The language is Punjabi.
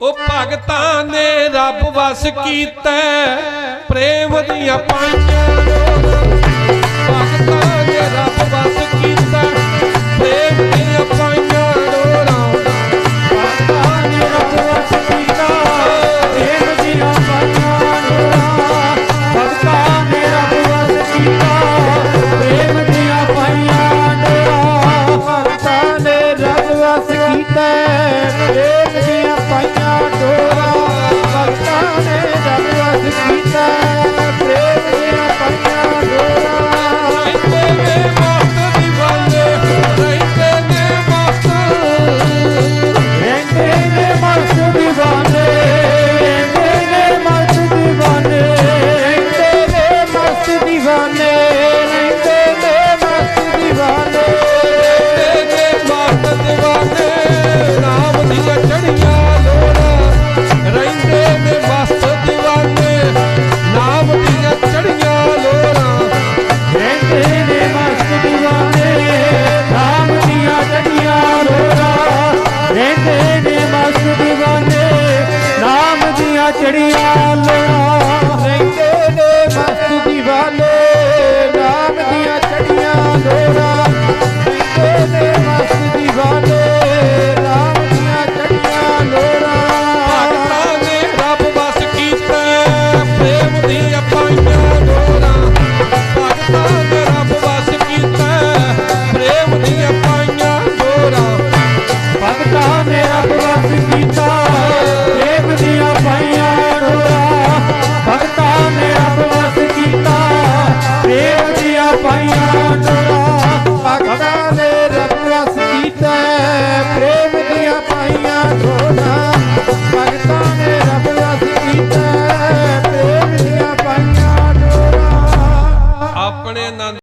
ਉਹ ਭਗਤਾਂ ਨੇ ਰੱਬ ਵਸ ਕੀਤਾ ਪ੍ਰੇਮ ਦੀਆਂ ਪੰਜ ਲੋਕਾਂ yeah. चढ़िया